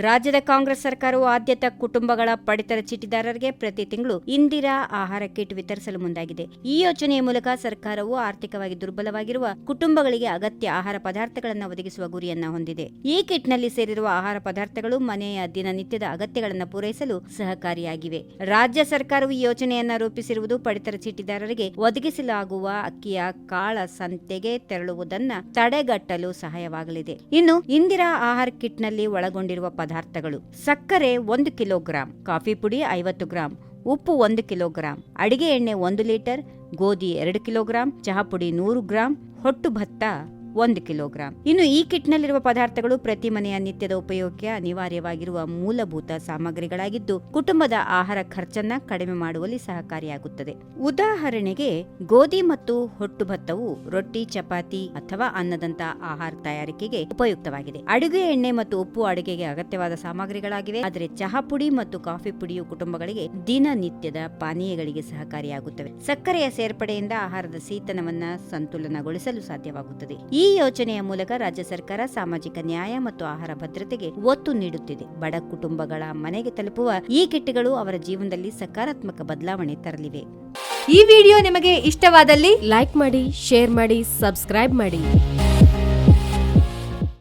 ರಾಜ್ಯದ ಕಾಂಗ್ರೆಸ್ ಸರ್ಕಾರವು ಆದ್ಯತಾ ಕುಟುಂಬಗಳ ಪಡಿತರ ಚೀಟಿದಾರರಿಗೆ ಪ್ರತಿ ತಿಂಗಳು ಇಂದಿರಾ ಆಹಾರ ಕಿಟ್ ವಿತರಿಸಲು ಮುಂದಾಗಿದೆ. ಈ ಯೋಜನೆಯ ಮೂಲಕ ಸರ್ಕಾರವು ಆರ್ಥಿಕವಾಗಿ ದುರ್ಬಲವಾಗಿರುವ ಕುಟುಂಬಗಳಿಗೆ ಅಗತ್ಯ ಆಹಾರ ಪದಾರ್ಥಗಳನ್ನು ಒದಗಿಸುವ ಗುರಿಯನ್ನ ಹೊಂದಿದೆ. ಈ ಕಿಟ್ನಲ್ಲಿ ಸೇರಿರುವ ಆಹಾರ ಪದಾರ್ಥಗಳು ಮನೆಯ ದಿನನಿತ್ಯದ ಅಗತ್ಯಗಳನ್ನು ಪೂರೈಸಲು ಸಹಕಾರಿಯಾಗಿವೆ. ರಾಜ್ಯ ಸರ್ಕಾರವು ಈ ಯೋಜನೆಯನ್ನ ರೂಪಿಸಿರುವುದು ಪಡಿತರ ಚೀಟಿದಾರರಿಗೆ ಒದಗಿಸಲಾಗುವ ಅಕ್ಕಿಯ ಕಾಳ ಸಂತೆಗೆ ತೆರಳುವುದನ್ನು ತಡೆಗಟ್ಟಲು ಸಹಾಯವಾಗಲಿದೆ. ಇನ್ನು ಇಂದಿರಾ ಆಹಾರ ಕಿಟ್ನಲ್ಲಿ ಒಳಗೊಂಡಿರುವ ಪದಾರ್ಥಗಳು. ಸಕ್ಕರೆ ಒಂದು ಕಿಲೋಗ್ರಾಂ, ಕಾಫಿ ಪುಡಿ ಐವತ್ತು ಗ್ರಾಂ, ಉಪ್ಪು ಒಂದು ಕಿಲೋಗ್ರಾಂ, ಅಡಿಗೆ ಎಣ್ಣೆ ಒಂದು ಲೀಟರ್, ಗೋಧಿ ಎರಡು ಕಿಲೋಗ್ರಾಂ, ಚಹಾ ಪುಡಿ ನೂರು ಗ್ರಾಂ, ಹೊಟ್ಟು ಭತ್ತ ಒಂದು ಕಿಲೋಗ್ರಾಂ. ಇನ್ನು ಈ ಕಿಟ್ನಲ್ಲಿರುವ ಪದಾರ್ಥಗಳು ಪ್ರತಿ ಮನೆಯ ನಿತ್ಯದ ಉಪಯೋಗಕ್ಕೆ ಅನಿವಾರ್ಯವಾಗಿರುವ ಮೂಲಭೂತ ಸಾಮಗ್ರಿಗಳಾಗಿದ್ದು, ಕುಟುಂಬದ ಆಹಾರ ಖರ್ಚನ್ನ ಕಡಿಮೆ ಮಾಡುವಲ್ಲಿ ಸಹಕಾರಿಯಾಗುತ್ತದೆ. ಉದಾಹರಣೆಗೆ, ಗೋಧಿ ಮತ್ತು ಹೊಟ್ಟು ಭತ್ತವು ರೊಟ್ಟಿ, ಚಪಾತಿ ಅಥವಾ ಅನ್ನದಂತ ಆಹಾರ ತಯಾರಿಕೆಗೆ ಉಪಯುಕ್ತವಾಗಿದೆ. ಅಡುಗೆ ಎಣ್ಣೆ ಮತ್ತು ಉಪ್ಪು ಅಡುಗೆಗೆ ಅಗತ್ಯವಾದ ಸಾಮಗ್ರಿಗಳಾಗಿವೆ. ಆದರೆ ಚಹಾ ಪುಡಿ ಮತ್ತು ಕಾಫಿ ಪುಡಿಯು ಕುಟುಂಬಗಳಿಗೆ ದಿನನಿತ್ಯದ ಪಾನೀಯಗಳಿಗೆ ಸಹಕಾರಿಯಾಗುತ್ತವೆ. ಸಕ್ಕರೆಯ ಸೇರ್ಪಡೆಯಿಂದ ಆಹಾರದ ಸೀತನವನ್ನ ಸಂತುಲನಗೊಳಿಸಲು ಸಾಧ್ಯವಾಗುತ್ತದೆ. ಈ ಯೋಜನೆಯ ಮೂಲಕ ರಾಜ್ಯ ಸರ್ಕಾರ ಸಾಮಾಜಿಕ ನ್ಯಾಯ ಮತ್ತು ಆಹಾರ ಭದ್ರತೆಗೆ ಒತ್ತು ನೀಡುತ್ತಿದೆ. ಬಡ ಕುಟುಂಬಗಳ ಮನೆಗೆ ತಲುಪುವ ಈ ಕಿಟ್ಗಳು ಅವರ ಜೀವನದಲ್ಲಿ ಸಕಾರಾತ್ಮಕ ಬದಲಾವಣೆ ತರಲಿವೆ. ಈ ವಿಡಿಯೋ ನಿಮಗೆ ಇಷ್ಟವಾದಲ್ಲಿ ಲೈಕ್ ಮಾಡಿ, ಶೇರ್ ಮಾಡಿ, ಸಬ್ಸ್ಕ್ರೈಬ್ ಮಾಡಿ.